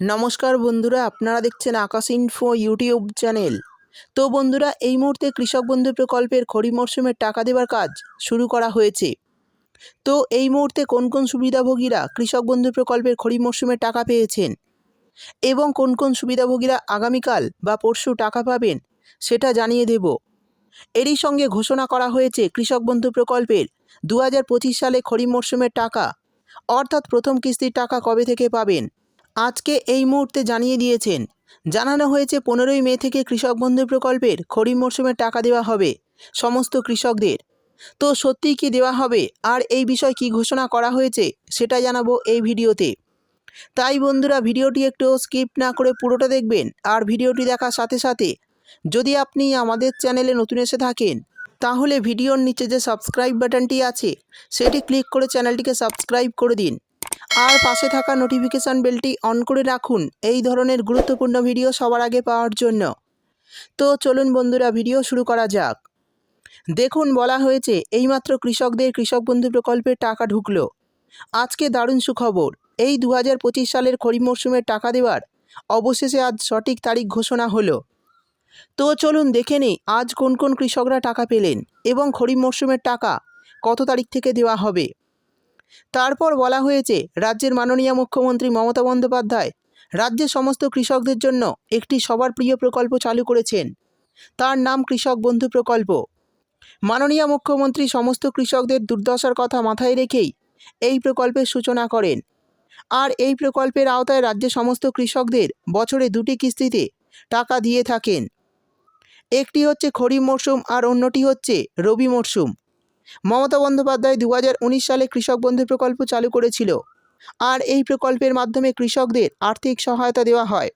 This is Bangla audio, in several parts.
নমস্কার বন্ধুরা, আপনারা দেখছেন আকাশ ইনফো ইউটিউব চ্যানেল তো বন্ধুরা, এই মুহূর্তে কৃষক বন্ধু প্রকল্পের খরিফ মরশুমের টাকা দেওয়ার কাজ শুরু করা হয়েছে। তো এই মুহূর্তে কোন কোন সুবিধাভোগীরা কৃষক বন্ধু প্রকল্পের খরিফ মরশুমের টাকা পেয়েছেন? এবং কোন কোন সুবিধাভোগীরা আগামীকাল বা পরশু টাকা পাবেন, সেটা জানিয়ে দেব। এরই সঙ্গে ঘোষণা করা হয়েছে, কৃষক বন্ধু প্রকল্পের দু হাজার পঁচিশ সালে খরিফ মরশুমের টাকা, অর্থাৎ প্রথম কিস্তির টাকা কবে থেকে পাবেন? আজকে এই মুহূর্তে জানিয়ে দিয়েছেন, জানানো হয়েছে পনেরোই মে থেকে কৃষক বন্ধু প্রকল্পের খরিফ মরশুমের টাকা দেওয়া হবে সমস্ত কৃষকদের। তো সত্যিই কি দেওয়া হবে আর এই বিষয় কি ঘোষণা করা হয়েছে সেটা জানাব এই ভিডিওতে। তাই বন্ধুরা ভিডিওটি একটু স্কিপ না করে পুরোটা দেখবেন আর ভিডিওটি দেখার সাথে সাথে যদি আপনি আমাদের চ্যানেলে নতুন এসে থাকেন, তাহলে ভিডিওর নিচে যে সাবস্ক্রাইব বাটনটি আছে, সেটি ক্লিক করে চ্যানেলটিকে সাবস্ক্রাইব করে দিন। আর পাশে থাকা নোটিফিকেশান বেলটি অন করে রাখুন। এই ধরনের গুরুত্বপূর্ণ ভিডিও সবার আগে পাওয়ার জন্য। তো চলুন বন্ধুরা ভিডিও শুরু করা যাক। দেখুন, বলা হয়েছে, এইমাত্র কৃষকদের কৃষক বন্ধু প্রকল্পের টাকা ঢুকলো। আজকে দারুণ সুখবর। এই দু হাজার পঁচিশ সালের খরিফ মরশুমের টাকা দেওয়ার অবশেষে আজ সঠিক তারিখ ঘোষণা হলো। তো চলুন দেখে নিই, আজ কোন কোন কৃষকরা টাকা পেলেন এবং খরিফ মরশুমের টাকা কত তারিখ থেকে দেওয়া হবে। তারপর বলা হয়েছে, রাজ্যের মাননীয় মুখ্যমন্ত্রী মমতা বন্দ্যোপাধ্যায় রাজ্যের সমস্ত কৃষকদের জন্য একটি সবার প্রিয় প্রকল্প চালু করেছেন। তার নাম কৃষক বন্ধু প্রকল্প। মাননীয় মুখ্যমন্ত্রী সমস্ত কৃষকদের দুর্দশার কথা মাথায় রেখেই এই প্রকল্পের সূচনা করেন। আর এই প্রকল্পের আওতায় রাজ্যের সমস্ত কৃষকদের বছরে দুটি কিস্তিতে টাকা দিয়ে থাকেন। একটি হচ্ছে খরিফ মরশুম আর অন্যটি হচ্ছে রবি মরশুম মমতা বন্দ্যোপাধ্যায় দু হাজার উনিশ সালে কৃষক বন্ধু প্রকল্প চালু করেছিল। আর এই প্রকল্পের মাধ্যমে কৃষকদের আর্থিক সহায়তা দেওয়া হয়।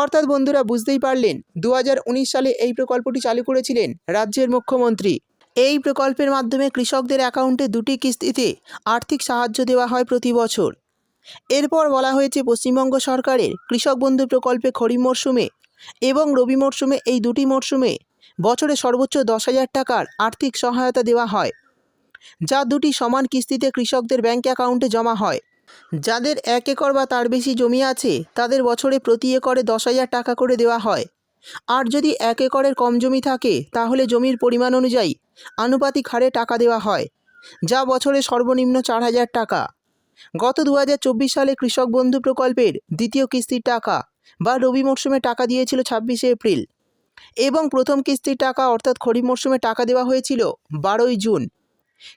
অর্থাৎ বন্ধুরা বুঝতেই পারলেন দু হাজার উনিশ সালে এই প্রকল্পটি চালু করেছিলেন রাজ্যের মুখ্যমন্ত্রী। এই প্রকল্পের মাধ্যমে কৃষকদের অ্যাকাউন্টে দুটি কিস্তিতে আর্থিক সাহায্য দেওয়া হয় প্রতি বছর। এরপর বলা হয়েছে পশ্চিমবঙ্গ সরকারের কৃষক বন্ধু প্রকল্পে খরিফ মরশুমে এবং রবি মরশুমে এই দুটি মরশুমে বছরে সর্বোচ্চ দশ হাজার টাকার আর্থিক সহায়তা দেওয়া হয়, যা দুটি সমান কিস্তিতে কৃষকদের ব্যাঙ্ক অ্যাকাউন্টে জমা হয়। যাদের এক একর বা তার বেশি জমি আছে, তাদের বছরে প্রতি একরে দশ হাজার টাকা করে দেওয়া হয়। আর যদি এক একরের কম জমি থাকে, তাহলে জমির পরিমাণ অনুযায়ী আনুপাতিক হারে টাকা দেওয়া হয়, যা বছরে সর্বনিম্ন চার হাজার টাকা। গত দু হাজার চব্বিশ সালে কৃষক বন্ধু প্রকল্পের দ্বিতীয় কিস্তির টাকা বা রবি মরশুমে টাকা দিয়েছিল ছাব্বিশে এপ্রিল। এবং প্রথম কিস্তির টাকা অর্থাৎ খরিফ মরশুমে টাকা দেওয়া হয়েছিল বারোই জুন।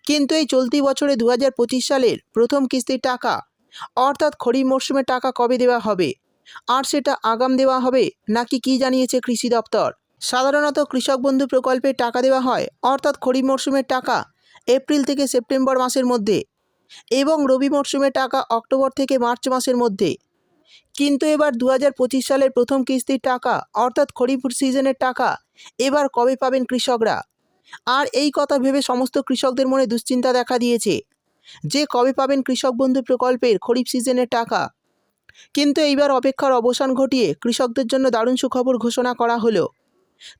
কিন্তু এই চলতি বছরে দু হাজার পঁচিশ সালের প্রথম কিস্তির টাকা অর্থাৎ খরিফ মরশুমে টাকা কবে দেওয়া হবে? আর সেটা আগাম দেওয়া হবে নাকি কি জানিয়েছে কৃষি দপ্তর? সাধারণত কৃষক বন্ধু প্রকল্পে টাকা দেওয়া হয় অর্থাৎ খরিফ মরশুমের টাকা এপ্রিল থেকে সেপ্টেম্বর মাসের মধ্যে এবং রবি মরশুমের টাকা অক্টোবর থেকে মার্চ মাসের মধ্যে। কিন্তু এবার দু হাজার পঁচিশ সালের প্রথম কিস্তির টাকা, অর্থাৎ খরিফ সিজনের টাকা, এবার কবে পাবেন কৃষকরা? আর এই কথা ভেবে সমস্ত কৃষকদের মনে দুশ্চিন্তা দেখা দিয়েছে। যে কবে পাবেন কৃষক বন্ধু প্রকল্পের খরিফ সিজনের টাকা? কিন্তু এইবার অপেক্ষার অবসান ঘটিয়ে কৃষকদের জন্য দারুণ সুখবর ঘোষণা করা হলো।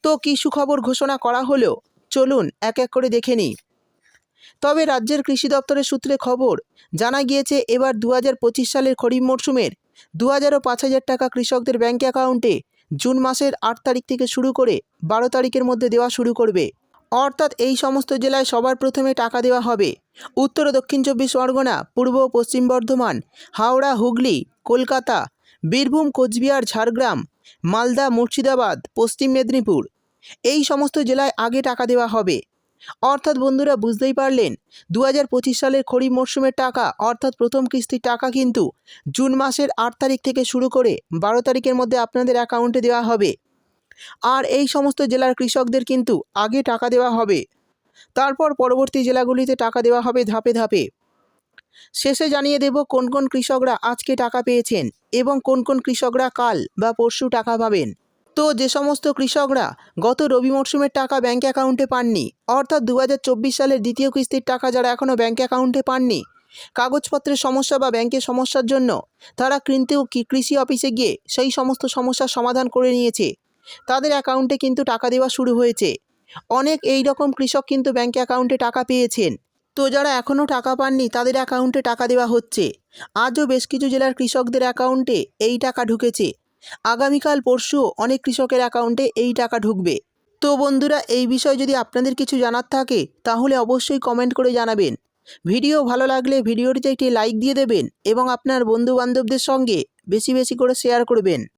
তো কী সুখবর ঘোষণা করা হলো? চলুন এক এক করে দেখে নিই। তবে রাজ্যের কৃষি দপ্তরের সূত্রে খবর, জানা গিয়েছে এবার দু হাজার পঁচিশ সালের খরিফ মরশুমের দু হাজার পাঁচ হাজার টাকা কৃষকদের ব্যাঙ্ক অ্যাকাউন্টে জুন মাসের আট তারিখ থেকে শুরু করে বারো তারিখের মধ্যে দেওয়া শুরু করবে। অর্থাৎ এই সমস্ত জেলায় সবার প্রথমে টাকা দেওয়া হবে। উত্তর ও দক্ষিণ চব্বিশ পরগনা, পূর্ব ও পশ্চিম বর্ধমান, হাওড়া, হুগলি, কলকাতা, বীরভূম, কোচবিহার, ঝাড়গ্রাম, মালদা, মুর্শিদাবাদ, পশ্চিম মেদিনীপুর। এই সমস্ত জেলায় আগে টাকা দেওয়া হবে। অর্থাৎ বন্ধুরা বুঝতেই পারলেন দু হাজার পঁচিশ সালের খরিফ মরশুমের টাকা, অর্থাৎ প্রথম কিস্তির টাকা কিন্তু জুন মাসের আট তারিখ থেকে শুরু করে বারো তারিখের মধ্যে আপনাদের অ্যাকাউন্টে দেওয়া হবে। আর এই সমস্ত জেলার কৃষকদের কিন্তু আগে টাকা দেওয়া হবে। তারপর পরবর্তী জেলাগুলিতে টাকা দেওয়া হবে ধাপে ধাপে। শেষে জানিয়ে দেব কোন কোন কৃষকরা আজকে টাকা পেয়েছেন এবং কোন কোন কৃষকরা কাল বা পরশু টাকা পাবেন। তো যে সমস্ত কৃষকরা গত রবি মরশুমের টাকা ব্যাঙ্ক অ্যাকাউন্টে পাননি, অর্থাৎ দু হাজার চব্বিশ সালের দ্বিতীয় কিস্তির টাকা যারা এখনও ব্যাঙ্ক অ্যাকাউন্টে পাননি, কাগজপত্রের সমস্যা বা ব্যাংকের সমস্যার জন্য তারা কিন্তু কৃষি অফিসে গিয়ে সেই সমস্ত সমস্যার সমাধান করে নিয়েছে। তাদের অ্যাকাউন্টে কিন্তু টাকা দেওয়া শুরু হয়েছে। অনেক এই রকম কৃষক কিন্তু ব্যাঙ্ক অ্যাকাউন্টে টাকা পেয়েছেন। তো যারা এখনও টাকা পাননি, তাদের অ্যাকাউন্টে টাকা দেওয়া হচ্ছে। আজও বেশ কিছু জেলার কৃষকদের অ্যাকাউন্টে এই টাকা ঢুকেছে। আগামীকাল পরশু অনেক কৃষকের অ্যাকাউন্টে এই টাকা ঢুকবে। তো বন্ধুরা, এই বিষয়ে যদি আপনাদের কিছু জানার থাকে, তাহলে অবশ্যই কমেন্ট করে জানাবেন। ভিডিও ভালো লাগলে ভিডিওটিতে একটি লাইক দিয়ে দেবেন এবং আপনার বন্ধু বান্ধবদের সঙ্গে বেশি বেশি করে শেয়ার করবেন।